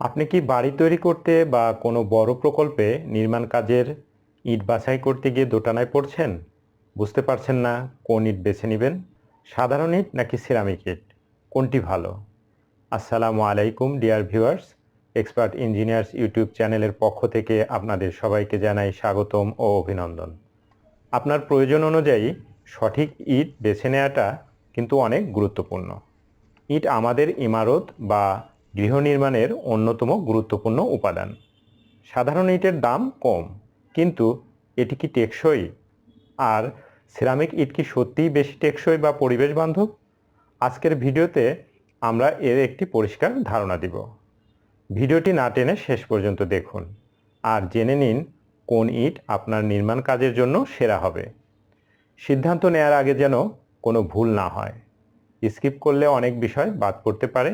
আপনি কি বাড়ি তৈরি করতে বা কোনো বড় প্রকল্পে নির্মাণ কাজের ইট বাছাই করতে গিয়ে দোটানায় পড়ছেন? বুঝতে পারছেন না কোন ইট বেছে নেবেন? সাধারণ ইট নাকি সিরামিক ইট? কোনটি ভালো? আসসালামু আলাইকুম, dear viewers. Expert engineers YouTube চ্যানেলের পক্ষ থেকে আপনাদের সবাইকে জানাই স্বাগতম ও অভিনন্দন। আপনার প্রয়োজন অনুযায়ী সঠিক ইট বেছে নেওয়াটা কিন্তু অনেক গুরুত্বপূর্ণ। ইট আমাদের ইমারত বা গৃহ নির্মাণের অন্যতম গুরুত্বপূর্ণ উপাদান। সাধারণ ইটের দাম কম, কিন্তু এটি কি টেকসই? আর সিরামিক ইট কি সত্যিই বেশি টেকসই বা পরিবেশ বান্ধব আজকের ভিডিওতে আমরা এর একটি পরিষ্কার ধারণা দিব। ভিডিওটি না টেনে শেষ পর্যন্ত দেখুন, আর জেনে নিন কোন ইট আপনার নির্মাণ কাজের জন্য সেরা হবে। সিদ্ধান্ত নেয়ার আগে যেন কোনো ভুল না হয়। স্কিপ করলে অনেক বিষয় বাদ পড়তে পারে।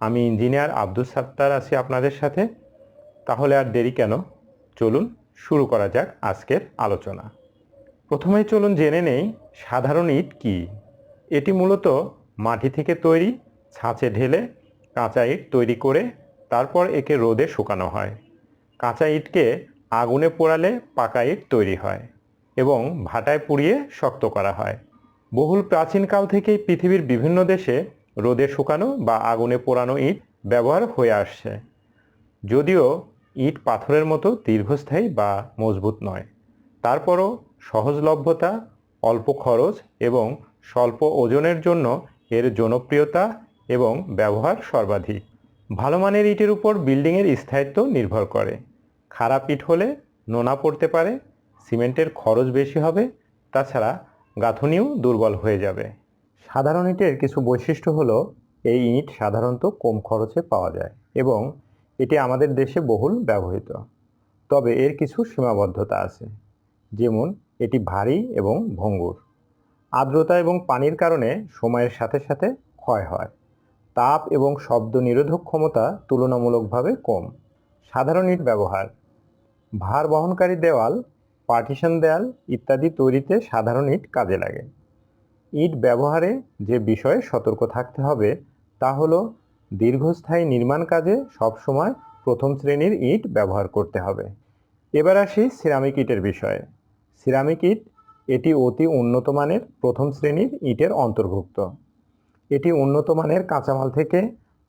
আমি ইঞ্জিনিয়ার আব্দুল সাত্তার আছি আপনাদের সাথে। তাহলে আর দেরি কেন? চলুন শুরু করা যাক আজকের আলোচনা। প্রথমেই চলুন জেনে নেই সাধারণ ইট কি। এটি মূলত মাটি থেকে তৈরি, ছাঁচে ঢেলে কাঁচা ইট তৈরি করে তারপর একে রোদে শুকানো হয়। কাঁচা ইটকে আগুনে পোড়ালে পাকা ইট তৈরি হয় এবং ভাটায় পুড়িয়ে শক্ত করা হয়। বহুল প্রাচীনকাল থেকেই পৃথিবীর বিভিন্ন দেশে রোদে শুকানো বা আগুনে পোড়ানো ইট ব্যবহার হয়ে আসছে। যদিও ইট পাথরের মতো দীর্ঘস্থায়ী বা মজবুত নয়। তারপরও সহজলভ্যতা, অল্প খরচ এবং স্বল্প ওজনের জন্য এর জনপ্রিয়তা এবং ব্যবহার সর্বাধিক। ভালো মানের ইটের উপর বিল্ডিংয়ের স্থায়িত্ব নির্ভর করে। খারাপ ইট হলে নোনা পড়তে পারে, সিমেন্টের খরচ বেশি হবে, তাছাড়া গাঁথনিও দুর্বল হয়ে যাবে। সাধারণ ইটের কিছু বৈশিষ্ট্য হলো এই ইট সাধারণত কম খরচে পাওয়া যায় এবং এটি আমাদের দেশে বহুল ব্যবহৃত। তবে এর কিছু সীমাবদ্ধতা আছে, যেমন এটি ভারী এবং ভঙ্গুর। আর্দ্রতা এবং পানির কারণে সময়ের সাথে সাথে ক্ষয় হয়। তাপ এবং শব্দ নিরোধক ক্ষমতা তুলনামূলকভাবে কম। সাধারণ ইট ব্যবহার, ভার বহনকারী দেওয়াল, পার্টিশন দেয়াল ইত্যাদি তৈরিতে সাধারণ ইট কাজে লাগে। ইট ব্যবহারে যে বিষয়ে সতর্ক থাকতে হবে, তা হলো দীর্ঘস্থায়ী নির্মাণ কাজে সবসময় প্রথম শ্রেণির ইট ব্যবহার করতে হবে। এবার আসি সিরামিক ইটের বিষয়ে। সিরামিক ইট, এটি অতি উন্নত মানের প্রথম শ্রেণির ইটের অন্তর্ভুক্ত। এটি উন্নত মানের কাঁচামাল থেকে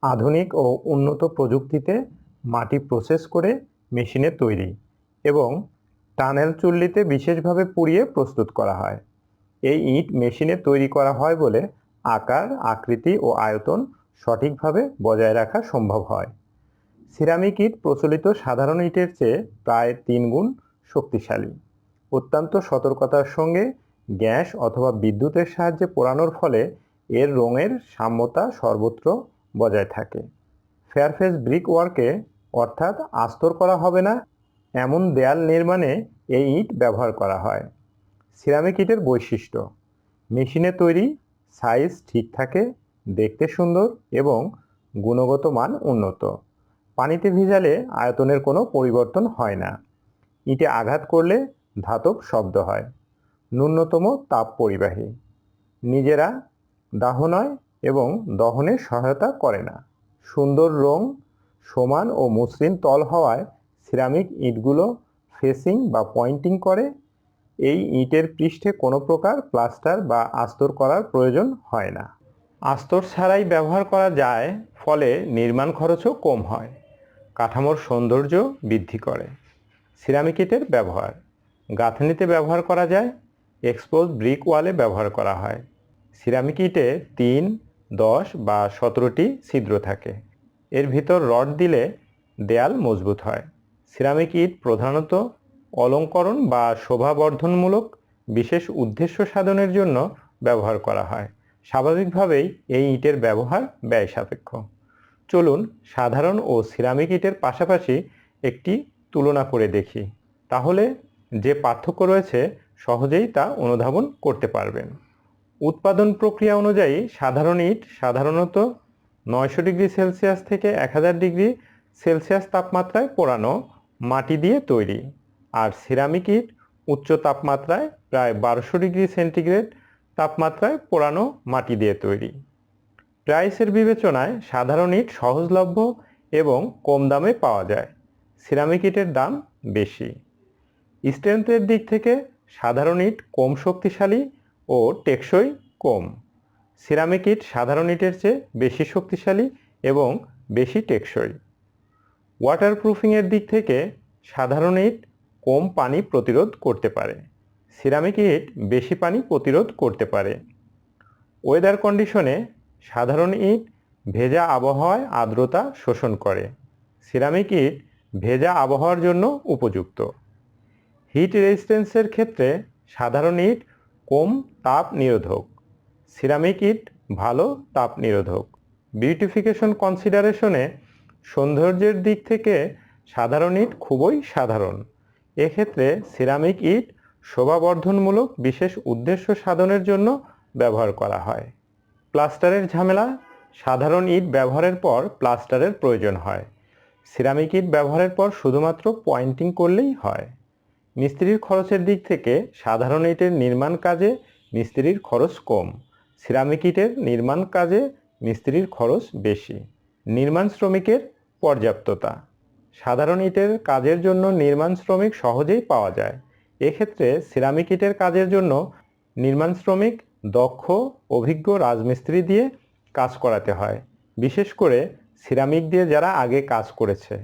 আধুনিক ও উন্নত প্রযুক্তিতে মাটি প্রসেস করে মেশিনে তৈরি এবং টানেল চুল্লিতে বিশেষভাবে পুড়িয়ে প্রস্তুত করা হয়। এই ইট মেশিনে তৈরি করা হয় বলে আকার, আকৃতি ও আয়তন সঠিকভাবে বজায় রাখা সম্ভব হয়। সিরামিক ইট প্রচলিত সাধারণ ইটের চেয়ে প্রায় তিন গুণ শক্তিশালী। অত্যন্ত সতর্কতার সঙ্গে গ্যাস অথবা বিদ্যুতের সাহায্যে পোড়ানোর ফলে এর রঙের সাম্যতা সর্বত্র বজায় থাকে। ফেয়ারফেস ব্রিক ওয়ার্কে অর্থাৎ আস্তর করা হবে না, এমন দেয়াল নির্মাণে এই ইট ব্যবহার করা হয়। সিরামিক ইটের বৈশিষ্ট্য। মেশিনে তৈরি সাইজ ঠিক থাকে, দেখতে সুন্দর এবং গুণগত মান উন্নত। পানিতে ভিজালে আয়তনের কোনো পরিবর্তন হয় না। ইটে আঘাত করলে ধাতব শব্দ হয়। ন্যূনতম তাপ পরিবাহী। নিজেরা দাহ নয় এবং দহনে সহায়তা করে না। সুন্দর রং, সমান ও মসৃণ তল হওয়ায় সিরামিক ইটগুলো ফেসিং বা পয়েন্টিং করে এই ইটের পৃষ্ঠে কোনো প্রকার প্লাস্টার বা আস্তর করার প্রয়োজন হয় না। আস্তর ছাড়াই ব্যবহার করা যায়, ফলে নির্মাণ খরচও কম হয়। কাঠামোর সৌন্দর্য বৃদ্ধি করে। সিরামিক ইটের ব্যবহার। গাঁথনিতে ব্যবহার করা যায়, এক্সপোজ ব্রিক ওয়ালে ব্যবহার করা হয়। সিরামিক ইটে তিন, দশ বা সতেরোটি ছিদ্র থাকে। এর ভিতর রড দিলে দেয়াল মজবুত হয়। সিরামিক ইট প্রধানত অলঙ্করণ বা শোভাবর্ধনমূলক বিশেষ উদ্দেশ্য সাধনের জন্য ব্যবহার করা হয়। স্বাভাবিকভাবেই এই ইটের ব্যবহার ব্যয় সাপেক্ষ চলুন সাধারণ ও সিরামিক ইটের পাশাপাশি একটি তুলনা করে দেখি। তাহলে যে পার্থক্য রয়েছে, সহজেই তা অনুধাবন করতে পারবেন। উৎপাদন প্রক্রিয়া অনুযায়ী সাধারণ ইট সাধারণত নয়শো ডিগ্রি সেলসিয়াস থেকে এক হাজার ডিগ্রি সেলসিয়াস তাপমাত্রায় পোড়ানো মাটি দিয়ে তৈরি। আর সিরামিক ইট উচ্চ তাপমাত্রায় প্রায় বারোশো ডিগ্রি সেন্টিগ্রেড তাপমাত্রায় পোড়ানো মাটি দিয়ে তৈরি। প্রাইসের বিবেচনায় সাধারণ ইট সহজলভ্য এবং কম দামে পাওয়া যায়। সিরামিক ইটের দাম বেশি। স্ট্রেংথের দিক থেকে সাধারণ ইট কম শক্তিশালী ও টেকসই কম। সিরামিক ইট সাধারণ ইটের চেয়ে বেশি শক্তিশালী এবং বেশি টেকসই। ওয়াটারপ্রুফিংয়ের দিক থেকে সাধারণ ইট কম পানি প্রতিরোধ করতে পারে। সিরামিক ইট বেশি পানি প্রতিরোধ করতে পারে। ওয়েদার কন্ডিশনে সাধারণ ইট ভেজা আবহাওয়ায় আর্দ্রতা শোষণ করে। সিরামিক ইট ভেজা আবহাওয়ার জন্য উপযুক্ত। হিট রেজিস্ট্যান্সের ক্ষেত্রে সাধারণ ইট কম তাপ নিরোধক। সিরামিক ইট ভালো তাপ নিরোধক। বিউটিফিকেশন কনসিডারেশনে সৌন্দর্যের দিক থেকে সাধারণ ইট খুবই সাধারণ। এক্ষেত্রে সিরামিক ইট শোভাবর্ধনমূলক বিশেষ উদ্দেশ্য সাধনের জন্য ব্যবহার করা হয়। প্লাস্টারের ঝামেলা, সাধারণ ইট ব্যবহারের পর প্লাস্টারের প্রয়োজন হয়। সিরামিক ইট ব্যবহারের পর শুধুমাত্র পয়েন্টিং করলেই হয়। মিস্ত্রির খরচের দিক থেকে সাধারণ ইটের নির্মাণ কাজে মিস্ত্রির খরচ কম। সিরামিক ইটের নির্মাণ কাজে মিস্ত্রির খরচ বেশি। নির্মাণ শ্রমিকের পর্যাপ্ততা। সাধারণ ইটের কাজের জন্য নির্মাণ শ্রমিক সহজেই পাওয়া যায়। এক্ষেত্রে সিরামিক ইটের কাজের জন্য নির্মাণ শ্রমিক দক্ষ, অভিজ্ঞ রাজমিস্ত্রি দিয়ে কাজ করাতে হয়। বিশেষ করে সিরামিক দিয়ে যারা আগে কাজ করেছে।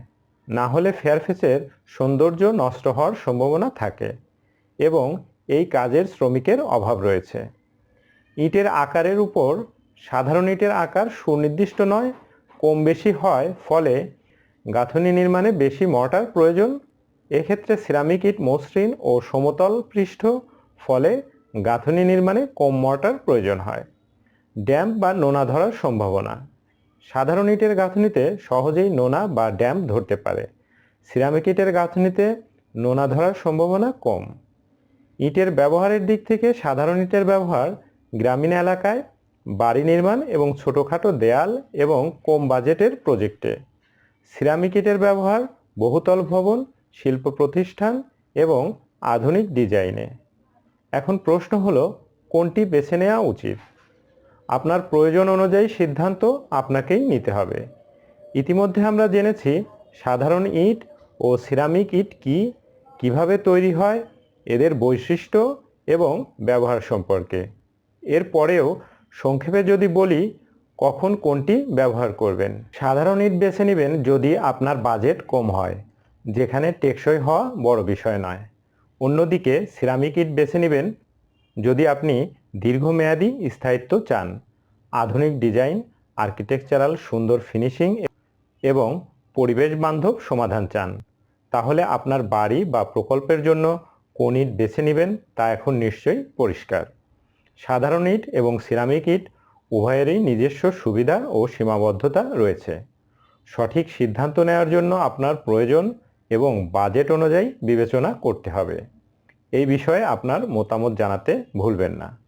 না হলে ফেয়ারফেসের সৌন্দর্য নষ্ট হওয়ার সম্ভাবনা থাকে এবং এই কাজের শ্রমিকের অভাব রয়েছে। ইটের আকারের উপর সাধারণ ইটের আকার সুনির্দিষ্ট নয়, কম বেশি হয়, ফলে গাঁথনি নির্মাণে বেশি মর্টার প্রয়োজন। এক্ষেত্রে সিরামিক ইট, মসৃণ ও সমতল পৃষ্ঠ, ফলে গাঁথনি নির্মাণে কম মর্টার প্রয়োজন হয়। ড্যাম্প বা নোনা ধরার সম্ভাবনা। সাধারণ ইটের গাঁথনিতে সহজেই নোনা বা ড্যাম্প ধরতে পারে। সিরামিক ইটের গাঁথনিতে নোনা ধরার সম্ভাবনা কম। ইটের ব্যবহারের দিক থেকে সাধারণ ইটের ব্যবহার গ্রামীণ এলাকায়, বাড়ি নির্মাণ এবং ছোটোখাটো দেয়াল এবং কম বাজেটের প্রজেক্টে। সিরামিক ইটের ব্যবহার, বহুতল ভবন, শিল্প প্রতিষ্ঠান এবং আধুনিক ডিজাইনে। এখন প্রশ্ন হলো, কোনটি বেছে নেওয়া উচিত? আপনার প্রয়োজন অনুযায়ী সিদ্ধান্ত আপনাকেই নিতে হবে। ইতিমধ্যে আমরা জেনেছি, সাধারণ ইট ও সিরামিক ইট কি, কীভাবে তৈরি হয়, এদের বৈশিষ্ট্য এবং ব্যবহার সম্পর্কে। এর পরেও সংক্ষেপে যদি বলি কখন কোনটি ব্যবহার করবেন? সাধারণ ইট বেছে নেবেন যদি আপনার বাজেট কম হয়, যেখানে টেকসই হওয়া বড় বিষয় নয়। অন্যদিকে সিরামিক ইট বেছে নেবেন যদি আপনি দীর্ঘমেয়াদী স্থায়িত্ব চান। আধুনিক ডিজাইন, আর্কিটেকচারাল, সুন্দর ফিনিশিং এবং পরিবেশ বান্ধব সমাধান চান। তাহলে আপনার বাড়ি বা প্রকল্পের জন্য কোন ইট বেছে নেবেন তা এখন নিশ্চয়ই পরিষ্কার। সাধারণ ইট এবং সিরামিক ইট উভয়েরই নিজস্ব সুবিধা ও সীমাবদ্ধতা রয়েছে। সঠিক সিদ্ধান্ত নেওয়ার জন্য আপনার প্রয়োজন এবং বাজেট অনুযায়ী বিবেচনা করতে হবে। এই বিষয়ে আপনার মতামত জানাতে ভুলবেন না।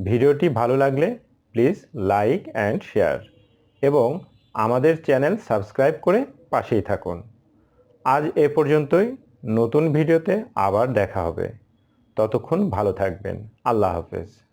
ভিডিওটি ভালো লাগলে প্লিজ লাইক অ্যান্ড শেয়ার এবং আমাদের চ্যানেল সাবস্ক্রাইব করে পাশেই থাকুন। আজ এ পর্যন্তই। নতুন ভিডিওতে আবার দেখা হবে। ততক্ষণ ভালো থাকবেন। আল্লাহ হাফেজ।